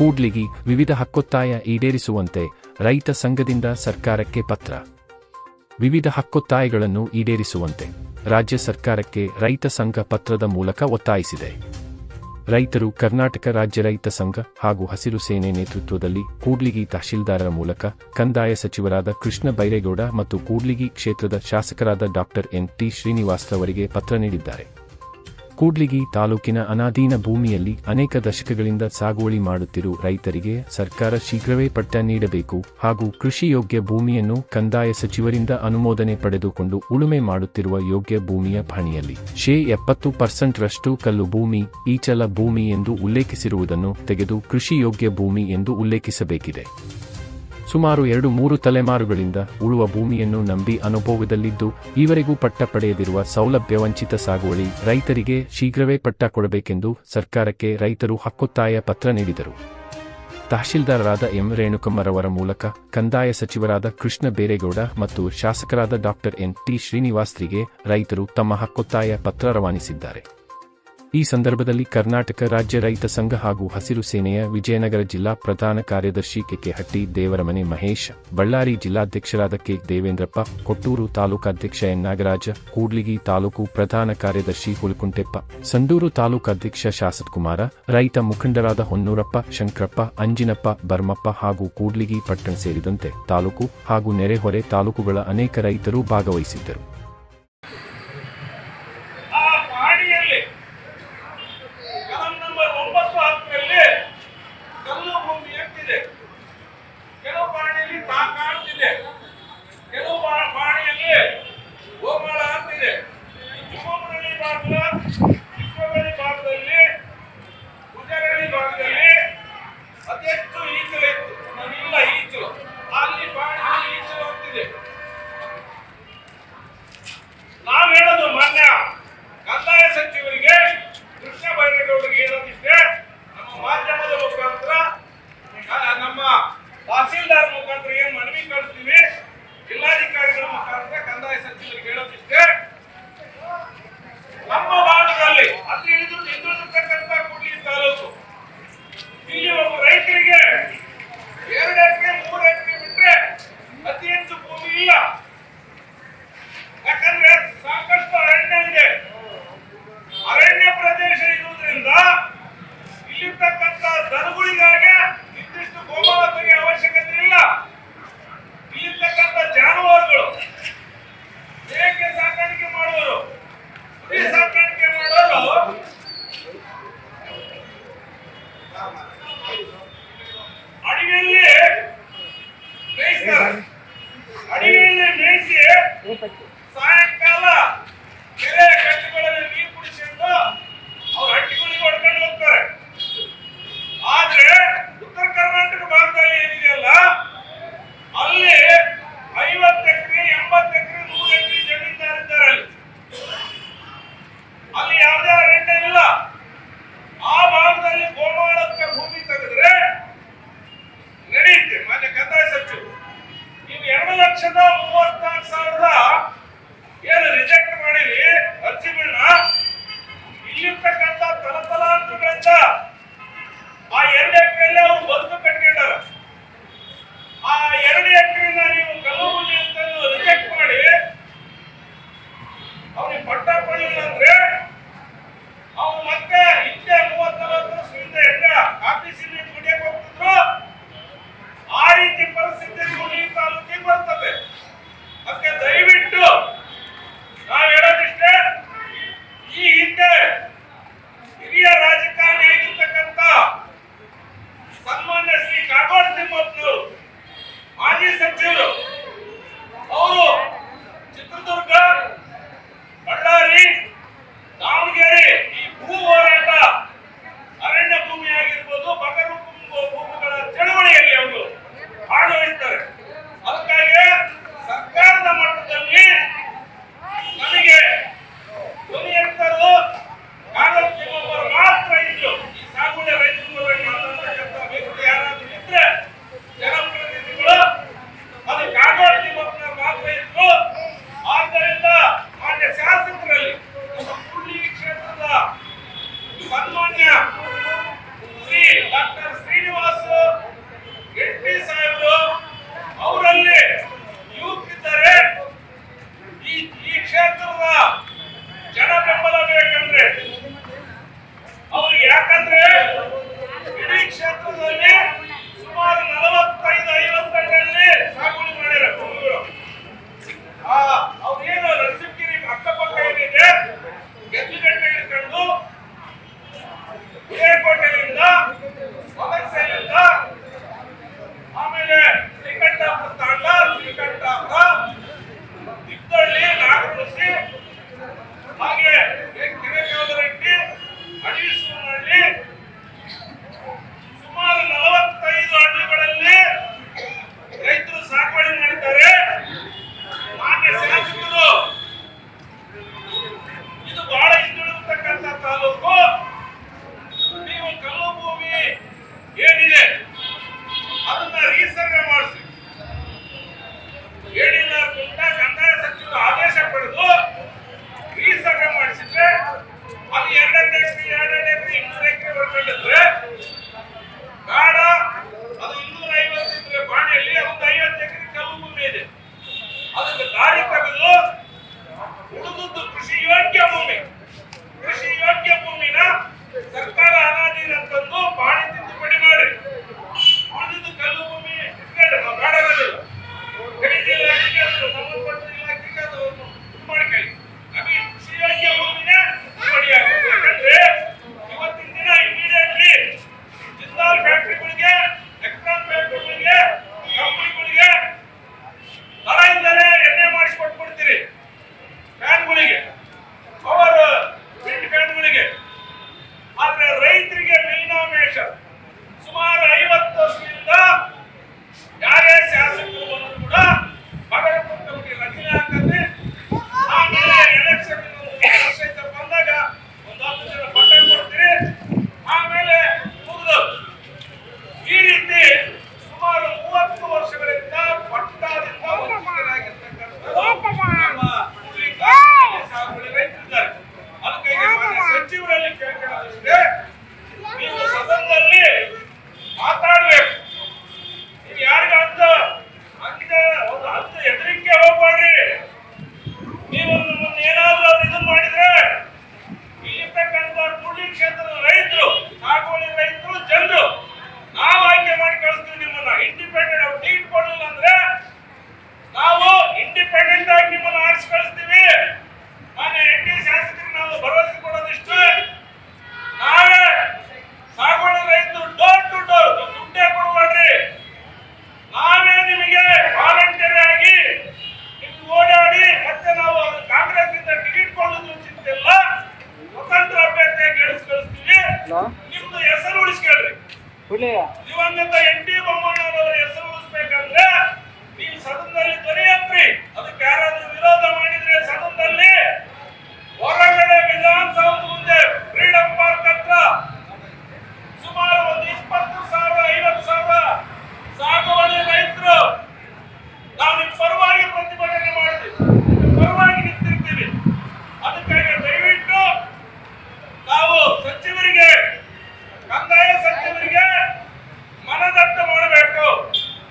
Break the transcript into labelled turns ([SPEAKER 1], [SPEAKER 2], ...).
[SPEAKER 1] ಕೂಡ್ಲಿಗಿ ವಿವಿಧ ಹಕ್ಕೊತ್ತಾಯ ಈಡೇರಿಸುವಂತೆ ರೈತ ಸಂಘದಿಂದ ಸರ್ಕಾರಕ್ಕೆ ಪತ್ರ. ವಿವಿಧ ಹಕ್ಕೊತ್ತಾಯಗಳನ್ನು ಈಡೇರಿಸುವಂತೆ ರಾಜ್ಯ ಸರ್ಕಾರಕ್ಕೆ ರೈತ ಸಂಘ ಪತ್ರದ ಮೂಲಕ ಒತ್ತಾಯಿಸಿದೆ. ರೈತರು ಕರ್ನಾಟಕ ರಾಜ್ಯ ರೈತ ಸಂಘ ಹಾಗೂ ಹಸಿರು ಸೇನೆ ನೇತೃತ್ವದಲ್ಲಿ ಕೂಡ್ಲಿಗಿ ತಹಶೀಲ್ದಾರರ ಮೂಲಕ ಕಂದಾಯ ಸಚಿವರಾದ ಕೃಷ್ಣ ಬೈರೇಗೌಡ ಮತ್ತು ಕೂಡ್ಲಿಗಿ ಕ್ಷೇತ್ರದ ಶಾಸಕರಾದ ಡಾಕ್ಟರ್ ಎನ್ ಟಿ ಶ್ರೀನಿವಾಸ್ರವರಿಗೆ ಪತ್ರ ನೀಡಿದ್ದಾರೆ. ಕೂಡ್ಲಿಗಿ ತಾಲೂಕಿನ ಅನಾಧೀನ ಭೂಮಿಯಲ್ಲಿ ಅನೇಕ ದಶಕಗಳಿಂದ ಸಾಗುವಳಿ ಮಾಡುತ್ತಿರುವ ರೈತರಿಗೆ ಸರ್ಕಾರ ಶೀಘ್ರವೇ ಪಟ್ಟ ನೀಡಬೇಕು ಹಾಗೂ ಕೃಷಿ ಯೋಗ್ಯ ಭೂಮಿಯನ್ನು ಕಂದಾಯ ಸಚಿವರಿಂದ ಅನುಮೋದನೆ ಪಡೆದುಕೊಂಡು ಉಳುಮೆ ಮಾಡುತ್ತಿರುವ ಯೋಗ್ಯ ಭೂಮಿಯ ಭಾಣಿಯಲ್ಲಿ ಶೇ ಎಪ್ಪತ್ತು ಪರ್ಸೆಂಟ್ ರಷ್ಟು ಕಲ್ಲು ಭೂಮಿ, ಈಚಲ ಭೂಮಿ ಎಂದು ಉಲ್ಲೇಖಿಸಿರುವುದನ್ನು ತೆಗೆದು ಕೃಷಿ ಯೋಗ್ಯ ಭೂಮಿ ಎಂದು ಉಲ್ಲೇಖಿಸಬೇಕಿದೆ. ಸುಮಾರು ಎರಡು ಮೂರು ತಲೆಮಾರುಗಳಿಂದ ಉಳುವ ಭೂಮಿಯನ್ನು ನಂಬಿ ಅನುಭವದಲ್ಲಿದ್ದು, ಈವರೆಗೂ ಪಟ್ಟ ಪಡೆಯದಿರುವ ಸೌಲಭ್ಯ ವಂಚಿತ ಸಾಗುವಳಿ ರೈತರಿಗೆ ಶೀಘ್ರವೇ ಪಟ್ಟ ಕೊಡಬೇಕೆಂದು ಸರ್ಕಾರಕ್ಕೆ ರೈತರು ಹಕ್ಕೊತ್ತಾಯ ಪತ್ರ ನೀಡಿದರು. ತಹಶೀಲ್ದಾರರಾದ ಎಂ ರೇಣುಕಮ್ಮರವರ ಮೂಲಕ ಕಂದಾಯ ಸಚಿವರಾದ ಕೃಷ್ಣ ಬೇರೇಗೌಡ ಮತ್ತು ಶಾಸಕರಾದ ಡಾಕ್ಟರ್ ಎನ್ ಟಿ ಶ್ರೀನಿವಾಸ್ರಿಗೆ ರೈತರು ತಮ್ಮ ಹಕ್ಕೊತ್ತಾಯ ಪತ್ರ ರವಾನಿಸಿದ್ದಾರೆ. ಈ ಸಂದರ್ಭದಲ್ಲಿ ಕರ್ನಾಟಕ ರಾಜ್ಯ ರೈತ ಸಂಘ ಹಾಗೂ ಹಸಿರು ಸೇನೆಯ ವಿಜಯನಗರ ಜಿಲ್ಲಾ ಪ್ರಧಾನ ಕಾರ್ಯದರ್ಶಿ ಕೆಕೆಹಟ್ಟಿ ದೇವರಮನೆ ಮಹೇಶ್, ಬಳ್ಳಾರಿ ಜಿಲ್ಲಾಧ್ಯಕ್ಷರಾದ ಕೆ ದೇವೇಂದ್ರಪ್ಪ, ಕೊಟ್ಟೂರು ತಾಲೂಕಾಧ್ಯಕ್ಷ ಎನ್ ನಾಗರಾಜ, ಕೂಡ್ಲಿಗಿ ತಾಲೂಕು ಪ್ರಧಾನ ಕಾರ್ಯದರ್ಶಿ ಹುಲ್ಕುಂಟೆಪ್ಪ, ಸಂಡೂರು ತಾಲೂಕಾಧ್ಯಕ್ಷ ಶಾಸತ್ಕುಮಾರ, ರೈತ ಮುಖಂಡರಾದ ಹೊನ್ನೂರಪ್ಪ, ಶಂಕರಪ್ಪ, ಅಂಜಿನಪ್ಪ, ಬರ್ಮಪ್ಪ ಹಾಗೂ ಕೂಡ್ಲಿಗಿ ಪಟ್ಟಣ ಸೇರಿದಂತೆ ತಾಲೂಕು ಹಾಗೂ ನೆರೆಹೊರೆ ತಾಲೂಕುಗಳ ಅನೇಕ ರೈತರು ಭಾಗವಹಿಸಿದ್ದರು
[SPEAKER 2] ಆ ಪಹಣಿಯಲ್ಲಿ ಕಲಂ ನಂಬರ್ ಒಂಬತ್ತು ಹತ್ತರಲ್ಲಿ ಕಲ್ಲು ಭೂಮಿ ಎಷ್ಟಿದೆ ಕೆಲವು ಪಹಣಿಯಲ್ಲಿ ತಾ ಕಾಣ್ತಿದೆ ಕೆಲವು ಪಾ- ಪಹಣಿಯಲ್ಲಿ ಗೋಮಾಳ ಅಂತಿದೆ ಚಿಕ್ಕಮಗಳೂರು ಭಾಗದ ಚಿಕ್ಕಮಗಳೂರು ಭಾಗದಲ್ಲಿ ಗುಜರಳ್ಳಿ ಭಾಗದಲ್ಲಿ ಅತಿ ಹೆಚ್ಚು ಈಚಲು ಇತ್ತು ನಾನಿಲ್ಲ ಈಚಲು ಅಲ್ಲಿ ಪಹಣಿಯಲ್ಲಿ ಈಚಲು ಅಂತಿದೆ ನಾವು ಹೇಳೋದು ಮಾನ್ಯ ಕಂದಾಯ ಸಚಿವರಿಗೆ ಕೃಷ್ಣ ಬೈರೇಗೌಡರಿಗೆ ಹೇಳೋದಿಷ್ಟೇ ನಮ್ಮ ಮಾಧ್ಯಮದ ಮುಖಾಂತರ ಆ, ನಮ್ಮ ತಹಸೀಲ್ದಾರ್ ಮುಖಾಂತರ ಏನ್ ಮನವಿ ಕಳಿಸ್ತೀವಿ ಜಿಲ್ಲಾಧಿಕಾರಿಗಳ ಮುಖಾಂತರ ಕಂದಾಯ ಸಚಿವರಿಗೆ ಹೇಳೋದಿಷ್ಟೇ. ನಮ್ಮ ಭಾಗದಲ್ಲಿ ಅದು ಹಿಡಿದು ಹಿಂದುಳಿದಿರ್ತಕ್ಕಂಥ ಕೂಡಲಿ ತಾಲೂಕು. ಇಲ್ಲಿ ಒಬ್ಬ ರೈತರಿಗೆ ಎರಡು ಎಕರೆ, ಮೂರು ಎಕರೆ ಬಿಟ್ರೆ ಅತಿ ಹೆಚ್ಚು ಭೂಮಿ ಇಲ್ಲ. ಯಾಕಂದ್ರೆ ಸಾಕಷ್ಟು ಅರಣ್ಯ ಇದೆ. ಅರಣ್ಯ ಪ್ರದೇಶ ಇರುವುದರಿಂದ ಇಲ್ಲಿರ್ತಕ್ಕಂಥ ದನಗಳಿಗಾಗಿ ಇಂತಿಷ್ಟು ಗೋಮಾಳ ಅವಶ್ಯಕತೆ ಇಲ್ಲ. ಇಲ್ಲಿರ್ತಕ್ಕಂಥ ಜಾನುವಾರುಗಳು ಮೇಕೆ ಸಾಕಾಣಿಕೆ ಮಾಡುವವರು ಈ ಸರ್ಕಾರಕ್ಕೆ ಮಾಡೋರು ಲಕ್ಷದ ಮೂವತ್ನಾಲ್ಕು ಸಾವಿರದ ಏನು ರಿಜೆಕ್ಟ್ ಮಾಡಿರಿ? ಅರ್ಜಿಗಳನ್ನ ಇಲ್ಲಿರ್ತಕ್ಕಂಥ ತಲತಲಾಂತರಗಳಿಂದ ಆ ಎರಡು ಎಕರೆಯಲ್ಲಿ ಅವರು ಬದುಕು ಕಟ್ಕೊಂಡಾರ ಆ ಎರಡು ಎಕರೆನ ನೀವು ಕಲ್ಲುಗುಂಡಿ ಯಾಕಂದ್ರೆ ಒಳ್ಳೆಯ. ಇವನ್ನಿಂದ ಎನ್ ಟಿ ಬೊಮ್ಮಣ್ಣವರ ಹೆಸರು ಉಳಿಸ್ಬೇಕಂದ್ರೆ ನೀವು ಸದನದಲ್ಲಿ ದೊರೆಯತ್ರಿ ಅದಕ್ಕೆ ಯಾರಾದ್ರೂ ವಿರೋಧ ಮಾಡಿದ್ರೆ ಸದನದಲ್ಲಿ ಹೊರಗಡೆ ವಿಧಾನಸೌಧ ಮುಂದೆ ಫ್ರೀಡಂ ಪಾರ್ಕ್ ಹತ್ರ ಸುಮಾರು ಒಂದು ಇಪ್ಪತ್ತು ಸಾವಿರ, ಐವತ್ತು ಸಾವಿರ